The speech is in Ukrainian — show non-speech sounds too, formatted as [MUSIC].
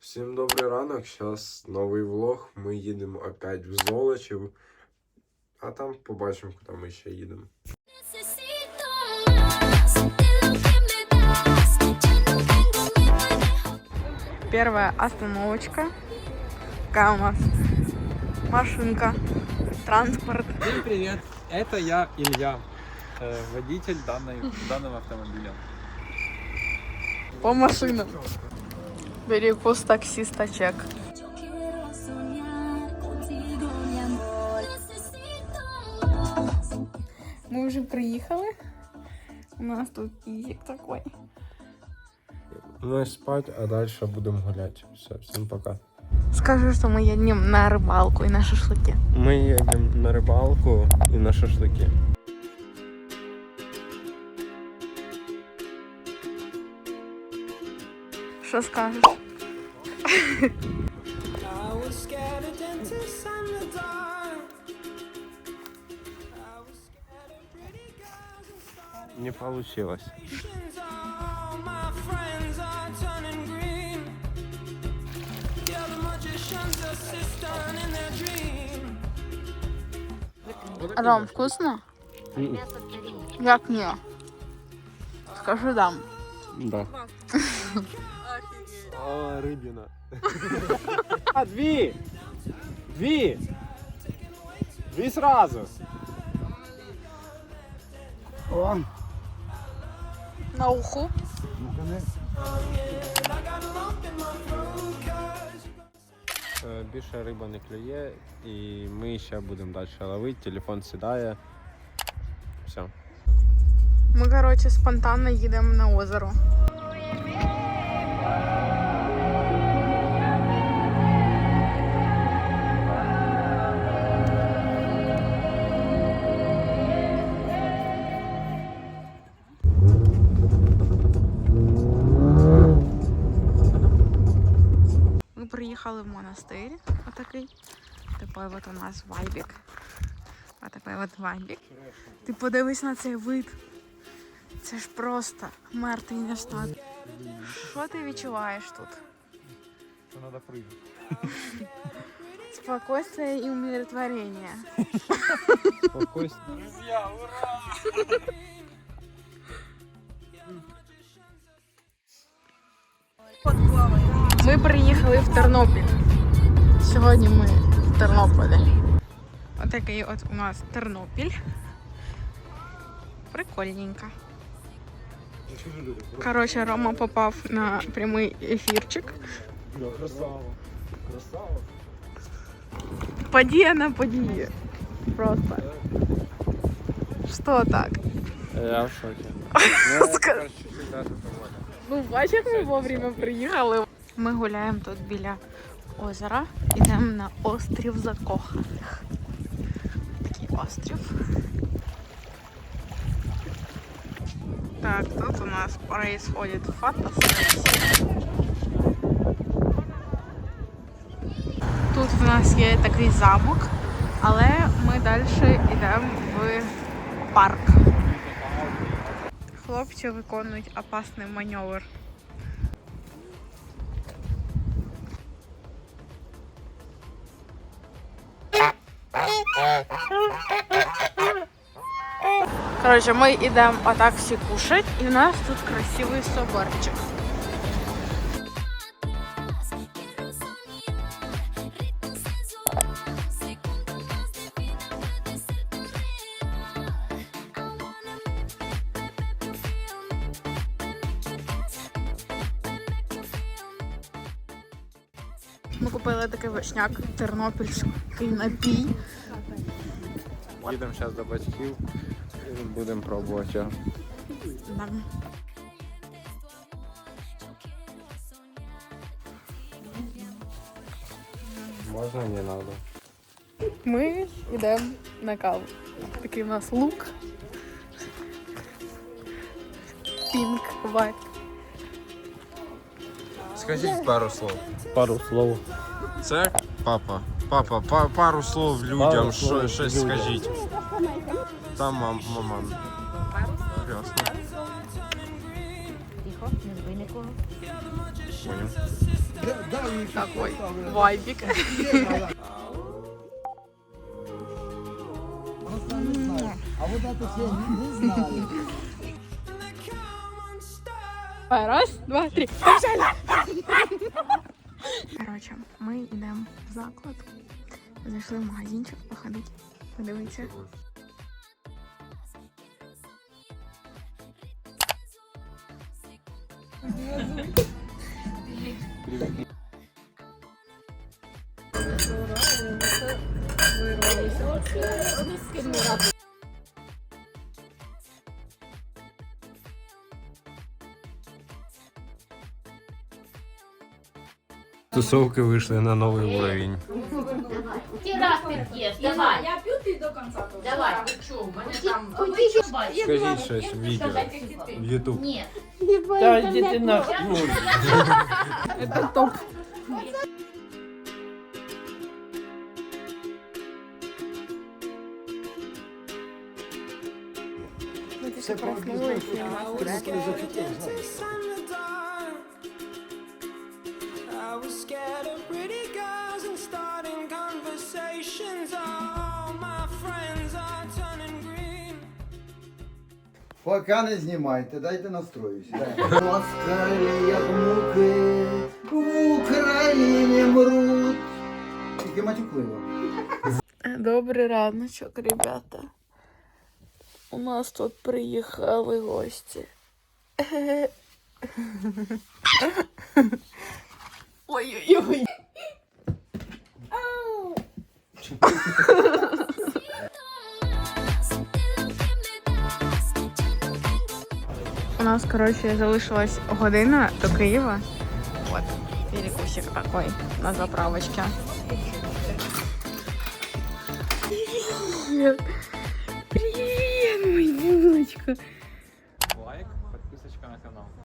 Всім добрий ранок. Зараз новий влог. Ми їдемо опять в Золочів. А там побачимо, куди ми ще їдемо. Necesito más de lo que me das. Ya no tengo miedo de Первая остановочка. Какая у нас машинка, транспорт. Всем привет! Это я, Илья, э, Водитель данной, данного автомобиля. По машинам. Перекус таксиста чек. Ми вже приїхали. У нас тут ізік такой. Ну, спать, а далі будемо гуляти. Все, всім пока. Скажу, що ми їдемо на рибалку і на шашлики. Ми їдемо на рибалку і на шашлики. Що скажеш? Не получилось. Ром, вкусно? М-м. Как не? Скажи дам. Да. [LAUGHS] О, рибина. [LAUGHS] А, дві! Дві! Дві сразу! О, На уху. Е, Більше риба не клює, і ми ще будемо далі ловити. Телефон сідає. Все. Ми, коротше, спонтанно їдемо на озеро. Приїхали в монастир. Отакий. Такий от у нас вайбік. Отакий от вайбік. Ти подивись на цей вид. Це ж просто мертвий не стати. Що ти відчуваєш тут? Что надо прыгать. Спокойствие і умиротворення. Спокойствие. Друзья, ура! Ми приїхали в Тернопіль. Сьогодні ми в Тернополі. Отакий от у нас Тернопіль. Прикольненько. Коротше, Рома попав на прямий ефірчик. Красава. Красава. Подія на події. Просто. Що так? Я в шокі. [LAUGHS] Ну, бачиш, ми вовремя приїхали. Ми гуляємо тут біля озера. Йдемо на острів закоханих. Такий острів. Так, тут у нас происходит фотосесія. Тут в нас є такий замок, але ми далі йдемо в парк. Хлопці виконують опасний маневр. Коротше, ми йдемо отак всі кушать, і у нас тут красивий соборчик. Ми купили такий вишняк, тернопільський напій. Їдемо зараз до батьків і будемо пробувати. Можна, не треба. Ми йдемо на каву. Такий у нас лук. Пінк, вайт. Скажіть пару слов. Пару слов. Це папа. Папа, па- пару слов людям, Пару що, слов щось людям. скажіть. Там мам, маман. Ясно. Тихо, не збий нікого. Понял. Такой [LAUGHS] вайбік. Раз, два, три. Коротше, ми йдемо в заклад. Зайшли в магазинчик походити, подивитися. Тусовки вийшли на новий уровень. Ти раз під'їзд, давай. Я п'ю ти до кінця. Давай. Чого? У мене там... Скажіть щось в відео. В Ютуб. Ні. Та йди ти нахуй. [LAUGHS] Это топ. Empty sun in the dark. Поки не знімайте, дайте настроюсь. Москалі, як муки, в Україні мруть. Тільки матюкливо. Добрий раночок, ребята. У нас тут приїхали гості. Ой-ой-ой. Нас, коротше, залишилась година до Києва. От, перекусик такой на заправочке. Привіт! Привіт, мой булочка!